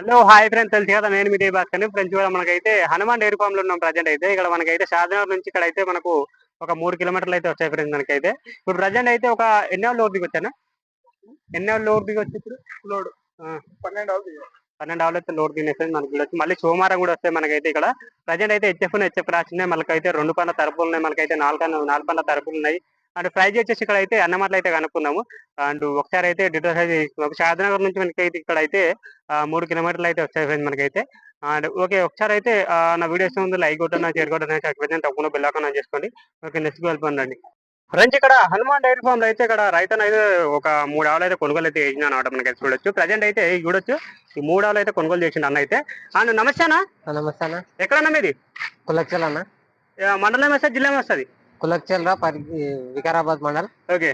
Hello hi friends తెలుసు కదా నేను మీ డే భాస్కర్ ఫ్రెండ్స్ కూడా మనకైతే హనుమాన్ డైరీ ఫామ్లో ఉన్నాం ప్రజెంట్ అయితే. ఇక్కడ మనకైతే షాద్నగర్ నుంచి ఇక్కడ అయితే మనకు ఒక మూడు కిలోమీటర్లు అయితే వచ్చాయి ఫ్రెండ్స్ మనకైతే. ఇప్పుడు ప్రజెంట్ అయితే ఒక ఎన్నో లోడ్ దిగి వచ్చాను ఎన్నో లోడ్ దిగి వచ్చి ఇప్పుడు లోడ్ పన్నెండు పన్నెండు ఆవులు అయితే లోడ్ ఫ్రెండ్స్ మనకి వచ్చి మళ్ళీ సోమవారం కూడా వస్తాయి మనకైతే ఇక్కడ. ప్రజెంట్ అయితే హెచ్ఎఫ్ హెచ్ఎఫ్ రాసినాయి. మనకైతే రెండు పన్న తరపులు ఉన్నాయి. మనకైతే నాలుగు నాలుగు పన్న తరపులు ఉన్నాయి. అండ్ ప్రైజ్ వచ్చేసి ఇక్కడ అయితే అన్నమాటలు అయితే కనుక్కున్నాము అండ్ ఒకసారి అయితే డిటో సైజ్ తీసుకున్నాము షాద్నగర్ నుంచి మనకైతే ఇక్కడ అయితే మూడు కిలోమీటర్లు అయితే వచ్చాయి ఫ్రెండ్స్ మనకైతే. అండ్ ఓకే ఒకసారి అయితే నా వీడియోస్ ముందు లైక్ కొట్టనా షేర్ కొట్టనా సబ్స్క్రైబ్ తప్పకుండా బెల్ చేసుకోండి. ఓకే నెక్స్ట్ వెళ్ళిపోండి ఫ్రెండ్స్ ఇక్కడ హనుమాన్ డైరీ ఫామ్లో అయితే ఇక్కడ రైతన్ అయితే ఒక మూడు ఆవులు అయితే కొనుగోలు అయితే చేసిన అనమాట మనకి చూడొచ్చు. ప్రజెంట్ అయితే చూడొచ్చు ఈ మూడు ఆవులు అయితే కొనుగోలు చేసిండు అన్న అయితే. అండ్ నమస్తే అన్న. నమస్తే అన్న. ఎక్కడన్నా మీది? అన్న ఆ, మండలం వస్తే జిల్లా వస్తుంది? కులక్చల్ రా పరి వికారాబాద్ మండల్ ఓకే.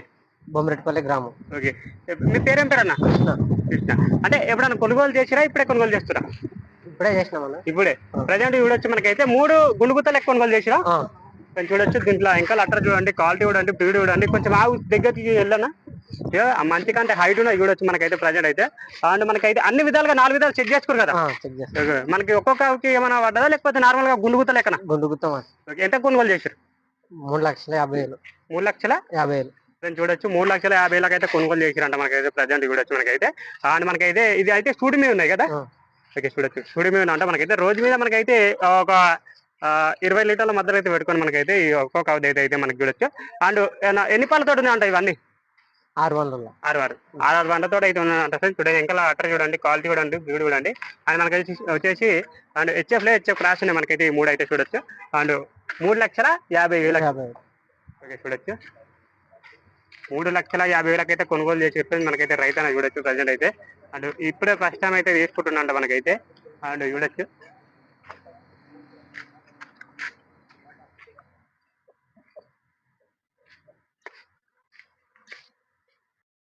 బొమ్మరెడ్డిపల్లి గ్రామం. ఓకే. మీ పేరేం పేరు అన్న కృష్ణ. కృష్ణ. అంటే ఎప్పుడన్నా కొనుగోలు చేసిరా? ఇప్పుడే కొనుగోలు చేస్తురా? ఇప్పుడే చేసినాం అన్న. ఇప్పుడే. ప్రజెంట్ చూడొచ్చు మనకైతే మూడు గుండుగుత్తలు ఎక్కువ కొనుగోలు చేసిరా? ఆ, కొంచెం చూడొచ్చు దీంట్లో ఇంకా లెటర్ చూడండి క్వాలిటీ చూడండి బ్రీడ్ చూడండి. కొంచెం ఆవు దగ్గరికి వెళ్ళనా? ఆ మంచి కంటే హైట్ ఉన్నాయి చూడొచ్చు మనకైతే ప్రజెంట్ అయితే. అండ్ మనకైతే అన్ని విధాలుగా నాలుగు విధాలు చెక్ చేసుకోరు కదా? ఆ. మనకి ఒక్కొక్క ఆవుకి ఏమైనా పడ్డదా? లేకపోతే నార్మల్గా గుండుగుత లెక్కన? గుండు గుత్తం అన్న. ఓకే. ఎంత కొనుగోలు చేశారు మూడు లక్షల యాభై వేలు. మూడు లక్షల? యాభై వేలు. చూడొచ్చు మూడు లక్షల యాభై వేలకు అయితే కొనుగోలు చేసిరంట మనకైతే ప్రజెంట్ చూడొచ్చు మనకైతే. అండ్ మనకైతే ఇది అయితే స్టూడియో మీద ఉన్నాయి కదా. ఓకే చూడొచ్చు. స్టూడియో మీద అంటే మనకైతే రోజు మీద మనకైతే ఒక ఇరవై లీటర్ల మధ్యలో అయితే పెట్టుకొని మనకైతే ఈ ఒక్కొక్క ఆవు అయితే అయితే మనకి చూడొచ్చు. అండ్ ఎన్ని పాలతో ఉన్నాయి ఇవన్నీ? ఆరు వందల. ఆరు ఆరు. ఆరు ఆరు వందతో అయితే ఉన్నాయంట ఫ్రెండ్స్. చూడండి ఇంకా అట్టర్ చూడండి క్వాలిటీ చూడండి బ్యూడ్ చూడండి అండ్ మనకైతే వచ్చేసి అండ్ హెచ్ఎఫ్లో హెచ్ఎఫ్ క్రాస్ ఉన్నాయి మనకైతే ఈ మూడు అయితే చూడొచ్చు. అండ్ మూడు లక్షల? యాభై వేల. ఓకే చూడొచ్చు. మూడు లక్షల యాభై వేలకి అయితే కొనుగోలు చేసి చెప్పేసి మనకైతే రైతు అనేది చూడొచ్చు ప్రజెంట్ అయితే. అండ్ ఇప్పుడే ఫస్ట్ టైం అయితే తీసుకుంటున్నాంట మనకైతే. అండ్ చూడొచ్చు.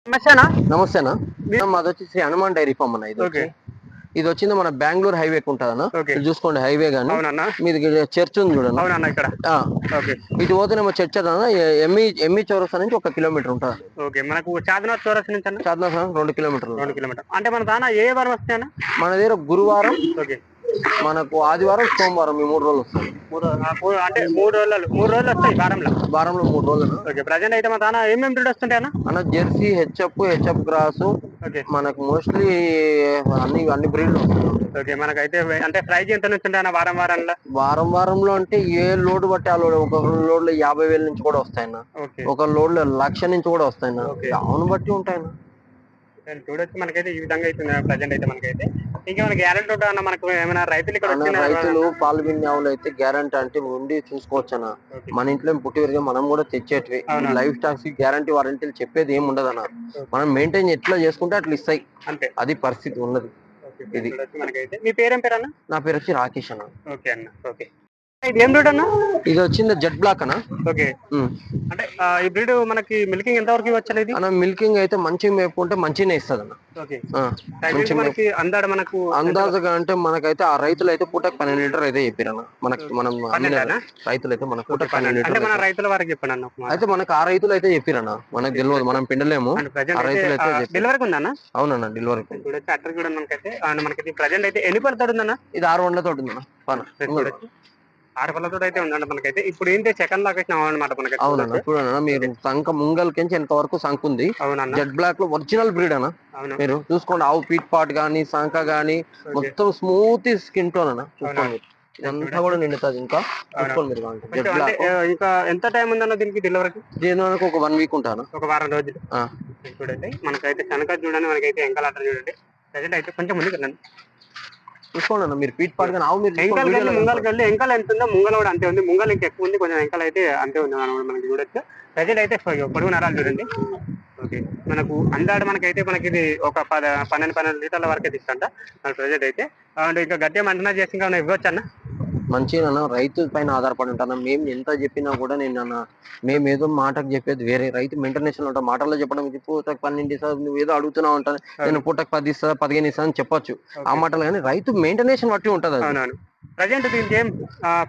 సమస్యనా నమస్తేనా? మాది వచ్చేసి హనుమాన్ డైరీ ఫామ్ అన్న ఇది ఓకే. ఇది వచ్చింది మన బెంగళూరు హైవే ఉంటుందన్న చూసుకోండి హైవే గానీ. మీది చర్చ్ ఉంది చూడండి ఇక్కడ. ఆ, ఓకే. ఇటు పోతేనేమో చర్చ్ అన్న ఎంఈ ఎంఈ చౌరస్తా నుంచి ఒక కిలోమీటర్ ఉంటుంది ఓకే. మనకు చాదనాథ్ చౌరస్ నుంచి చార్నా రెండు కిలోమీటర్లు. రెండు కిలోమీటర్ అంటే మన దానా ఏ వారం వస్తాయన్నా? మన దగ్గర గురువారం ఓకే. మనకు ఆదివారం సోమవారం ఈ మూడు రోజులు వస్తాయి. మూడు అంటే మూడు రోజులు మూడు రోజులు వస్తాయి వారంలో? వారంలో మూడు రోజులు. ఓకే ప్రజెంట్ అయితే మన దానా ఏమేమి బ్రీడ్ వస్తుంటాయి అన్న? అన్న జెర్సీ హెచ్ఎఫ్ హెచ్ఎఫ్ గ్రాస్ మనకు మోస్ట్లీ అన్ని అన్ని బ్రీడ్లు ఓకే మనకైతే అంటే ప్రైజ్ ఎంత నుంచి ఉంటాయి అన్న వారం వారంలో? వారం వారంలో అంటే ఏ లోడ్ బట్టి ఆ లోడ్ ఒక లోడ్లో యాభై వేల నుంచి కూడా వస్తాయన్న ఒక లోడ్లో లక్ష నుంచి కూడా వస్తాయన్న. అవును బట్టి ఉంటాయన్న నేను చూడొచ్చు మనకైతే ఈ విధంగా అయితే ప్రజెంట్ అయితే మనకైతే. ఇంకా మన గ్యారెంటీ ఉంటా అన్న మనకు ఏమైనా రైతులు ఇక్కడ వచ్చిన రైతులు పాలు పిండి ఆవులు అయితే గ్యారంటీ అంటే ఉండి చూసుకోవచ్చు అన్న. మన ఇంట్లో పుట్టి పెరిగే మనం కూడా తెచ్చేటివి. లైఫ్ స్టాక్స్ గ్యారంటీ వారంటీలు చెప్పేది ఏమి ఉండదు అన్న. మనం మెయింటైన్ ఎట్లా చేసుకుంటే అట్లా ఇస్తాయి. అంతే. అది పరిస్థితి ఉన్నది. ఇది. మనకైతే. మీ పేరేం పేరు అన్న? నా పేరు వచ్చి రాకేష్ అన్న. ఓకే అన్న. ఓకే ఇది ఏం బ్రీడ్ అన్న? ఇది వచ్చింది జెడ్ బ్లాక్ అన్న. ఓకే. అంటే ఈ బ్రీడ్ మనకి మిల్కింగ్ ఎంత వరకు ఇవ్వచ్చు ఇది అన్న మిల్కింగ్ అయితే మంచి మేపుకుంటే మంచిగానే ఇస్తుంది అన్న. మనకి అందాడ మనకు అందాజుగా అంటే మనకైతే ఆ రైతులు అయితే పూటకి పన్నెండు లీటర్ అయితే చెప్పారన్న. మనకి మనం? రైతులు అయితే మన పూటకి పన్నెండు. అంటే లీటర్ మన రైతుల వారికి చెప్పండి అన్న మాట. అయితే మనకు ఆ రైతులు అయితే చెప్పిరన్న. మనకు తెలియదు మనం పిండలేము. ఆ రైతులు అయితే. డెలివరీకి ఉందన్న అవునన్న డెలివరీ మనకైతే మనకి ప్రజెంట్ అయితే ఎన్ని పడతాడు ఉందన్న? ఇది ఆరు వందలతో ఉందన్న. పళ్ళతో అయితే ఉందండి మనకైతే. ఇప్పుడు ఏంటి సెకండ్ లాగా అనమాట మనకి అవునన్న చూడన్న మీరు సంఖ ముంగల్కించి ఎంత వరకు సంఖ ఉంది అవునన్న. జెడ్ బ్లాక్లో ఒరిజినల్ బ్రీడ్ అన్న. మీరు చూసుకోండి ఆవు పీట్ పాట్ గానీ సంఖ గానీ. మొత్తం స్మూత్ స్కిన్ టోన్ అన్న. చూసుకోండి. ఇదంతా కూడా నిండుతుంది ఇంకా. చూసుకోండి మీరు కావాలంటే. ఇంకా ఎంత టైం ఉందన్న దీనికి డెలివరీకి దీని వరకు ఒక వన్ వీక్ ఉంటాను? ఒక వారం రోజులు. చూడండి మనకైతే కనుక చూడండి మనకైతే ఎంకల్ ఆర్డర్ చూడండి. ప్రజెంట్ అయితే కొంచెం ముందుకు వెళ్ళండి చూసుకోండి మీరు పీట్ పాట్ ఆవు మీరు ఎంకల్ ముంగల్కి వెళ్ళి ఎంకల్ ఎంత ఉందో ముంగల్ కూడా అంతే ఉంది. ముంగల్ ఇంకా ఎక్కువ ఉంది. కొంచెం ఎంకల్ అయితే అంతే ఉంది మనం మనకి చూడొచ్చు. ప్రజెంట్ అయితే పొడుగు నరాలు చూడండి. ఓకే మనకు అందాడు మనకైతే మనకి ఇది ఒక పద పన్నెండు పన్నెండు లీటర్ల వరకు తీసుకుంటా మన ప్రజెంట్ అయితే. అండ్ ఇంకా గట్టి మంటనా చేసి ఇంకా ఇవ్వచ్చు అన్న? మంచిగా రైతు పైన ఆధారపడి ఉంటాను మేము ఎంత చెప్పినా కూడా నేను అన్న మేము ఏదో మాటకు చెప్పేది వేరే. రైతు మెయింటెనెన్స్ ఉంటాం. మాటల్లో చెప్పడం పూటకు పన్నెండు ఇస్తా నువ్వు ఏదో అడుగుతున్నావు ఉంటాను నేను పూటకు పది ఇస్తా పదిహేను ఇస్తా అని చెప్పొచ్చు. ఆ మాటలు కానీ రైతు మెయింటెనెన్స్ బట్టి ఉంటది అది. ప్రజెంట్ దీనికి ఏం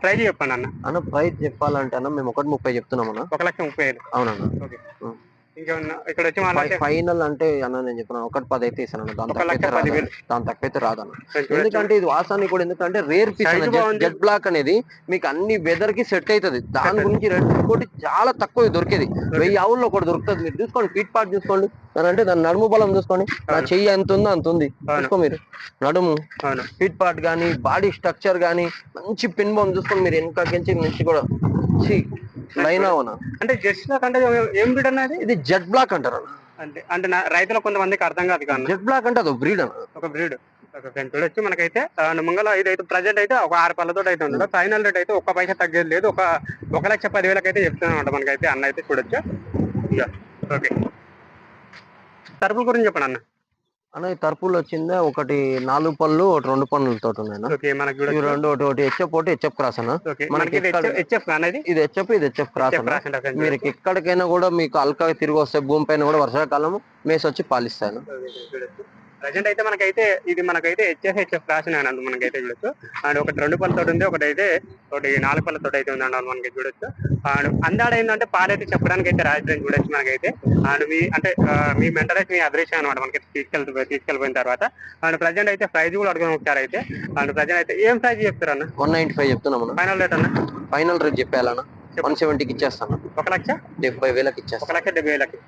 ప్రైజ్ చెప్పండి అన్న. అన్న ప్రైస్ చెప్పాలంటే అన్న మేము ఒకటి ముప్పై చెప్తున్నాం అన్న. ఒక లక్ష ముప్పై ఐదు అవునన్న. ఓకే. ఇక్కడ వచ్చి మాట్లాడితే ఫైనల్ అంటే అన్న నేను చెప్పిన ఒకటి పది అయితే ఇస్తాను దాని తక్కువ. దాని తక్కువ అయితే రాదన్న. ఎందుకంటే ఇది వాసానికి కూడా ఎందుకంటే రేర్ పీస్. జెట్ బ్లాక్ అనేది మీకు అన్ని వెదర్కి సెట్ అవుతుంది దాని గురించి రేట్ ఇంకోటి చాలా తక్కువ దొరికేది. వెయ్యి ఆవుల్లో ఒకటి దొరుకుతుంది. మీరు చూసుకోండి ఫీట్ పార్ట్ చూసుకోండి. దాని అంటే దాని నడుము బలం చూసుకోండి. నా చెయ్యి ఎంత ఉందో అంత ఉంది. చూసుకో మీరు. నడుము ఫీట్ పార్ట్ కానీ బాడీ స్ట్రక్చర్ కానీ మంచి పిన్ బొమ్మ చూసుకోండి మీరు. వెనక నుంచి కూడా. అవునా? అంటే జస్ట్ అంటే ఏం బ్రీడ్ అన్నది ఇది జెట్ బ్లాక్ అంటారు అంటే అంటే నా రైతులకు కొంతమందికి అర్థం కాదు కానీ జెట్ బ్లాక్ అంటే అది బ్రీడ్ ఒక బ్రీడ్ ఒక చూడొచ్చు. మనకైతే ముంగల ఇదైతే ప్రజెంట్ అయితే ఒక ఆరు పళ్ళతో అయితే ఉండదు ఫైనల్ రేట్ అయితే ఒక్క పైసా తగ్గేది లేదు. ఒక ఒక లక్ష పదివేలకు అయితే చెప్తున్నాం మనకైతే అన్న అయితే చూడొచ్చు. ఓకే. తరపుల గురించి చెప్పండి అన్న. అన్న ఈ తరపులు వచ్చిందే? ఒకటి నాలుగు పళ్ళు ఒకటి రెండు పళ్ళతో ఉన్నాయి రెండు ఒకటి ఒకటి హెచ్ఎఫ్ ఒకటి హెచ్ఎఫ్ క్రాస్ అన్న? మనకి ఇది హెచ్ఎఫ్ ఇది? హెచ్ఎఫ్ క్రాస్ అన్న? మీరు ఎక్కడికైనా కూడా మీకు అల్కా తిరిగి వస్తే భూమి పైన కూడా వర్షాకాలం మేసి వచ్చి పాలిస్తాను ప్రజెంట్ అయితే మనకైతే ఇది మనకైతే హెచ్ఎఫ్ హెచ్ఎఫ్ రాసిన అందు మనకైతే చూడొచ్చు. అండ్ ఒకటి రెండు పళ్ళతో ఉంది ఒకటి అయితే ఒకటి నాలుగు పళ్ళతో అయితే ఉంది అండ్ మనకి చూడొచ్చు. అండ్ అందాడ ఏంటంటే పాలైతే చెప్పడానికి అయితే రాజధాని చూడొచ్చు మనకైతే. అండ్ మీ అంటే మీ మెంటల్ అయితే మీ అదృష్టం అనమాట మనకి తీసుకెళ్తూ తీసుకెళ్ళిపోయిన తర్వాత. అండ్ ప్రజెంట్ అయితే ప్రైజ్ కూడా అడగడం ఒకసారి అయితే. అండ్ ప్రజెంట్ అయితే ఏం ప్రైజ్ చెప్తారు అన్న వన్ నైన్టీ ఫైవ్ చెప్తున్నాం ఫైనల్ రేట్ అన్న? ఫైనల్ రేట్ చెప్పేయాలన్న. వన్ సెవెంటీకి ఇచ్చేస్తాను. ఒక లక్ష? డెబ్బై వేలకి ఒక ఇచ్చేస్తాను లక్ష డెబ్బై వేలకి.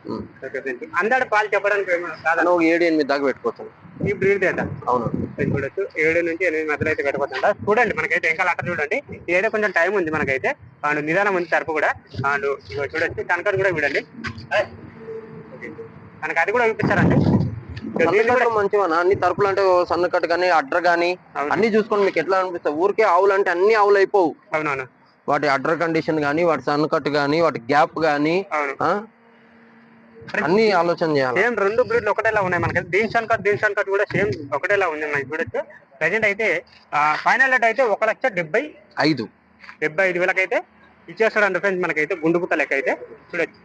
అందాడ పాలు చెప్పడానికి ఒక ఏడు ఎనిమిది దాకా పెట్టుకోవచ్చు ఈ బ్రీడ్ అవును. చూడొచ్చు. ఏడు నుంచి ఎనిమిది మధ్యలో అయితే పెట్టబోతుంట చూడండి మనకైతే ఇంకా అట్ట చూడండి. ఇదైతే కొంచెం టైం ఉంది మనకైతే. అండ్ నిదానం ఉంది తరపు కూడా. అండ్ చూడొచ్చు. కనకర్ కూడా చూడండి. మనకి అది కూడా చూపిస్తారండి మంచివా? అన్ని తరపులు అంటే సన్నకట్టు కానీ అడ్ర కానీ అవును. అన్ని చూసుకొని మీకు ఎట్లా అనిపిస్తాయి? ఊరికే ఆవులు అంటే అన్ని ఆవులు అయిపోవు. అవునవును. వాటి అడ్ర కండిషన్ కానీ వాటి సన్నకట్టు కానీ వాటి గ్యాప్ కానీ అన్ని ఆలోచన చేయాలి? సేమ్ రెండు బ్రీడ్లు ఒకటేలా ఉన్నాయి మనకి. దీన్ షాన్ కట్ దీన్ షాన్ కట్ కూడా సేమ్ ఒకటేలా ఉంది మనకి చూడొచ్చు. ప్రజెంట్ అయితే ఫైనల్ రేట్ అయితే ఒక లక్ష డెబ్బై ఐదు. డెబ్బై ఐదు వేలకైతే ఇచ్చేస్తాడు ఫ్రెండ్స్ మనకైతే గుండు పుట్ట లెక్క అయితే. చూడొచ్చు.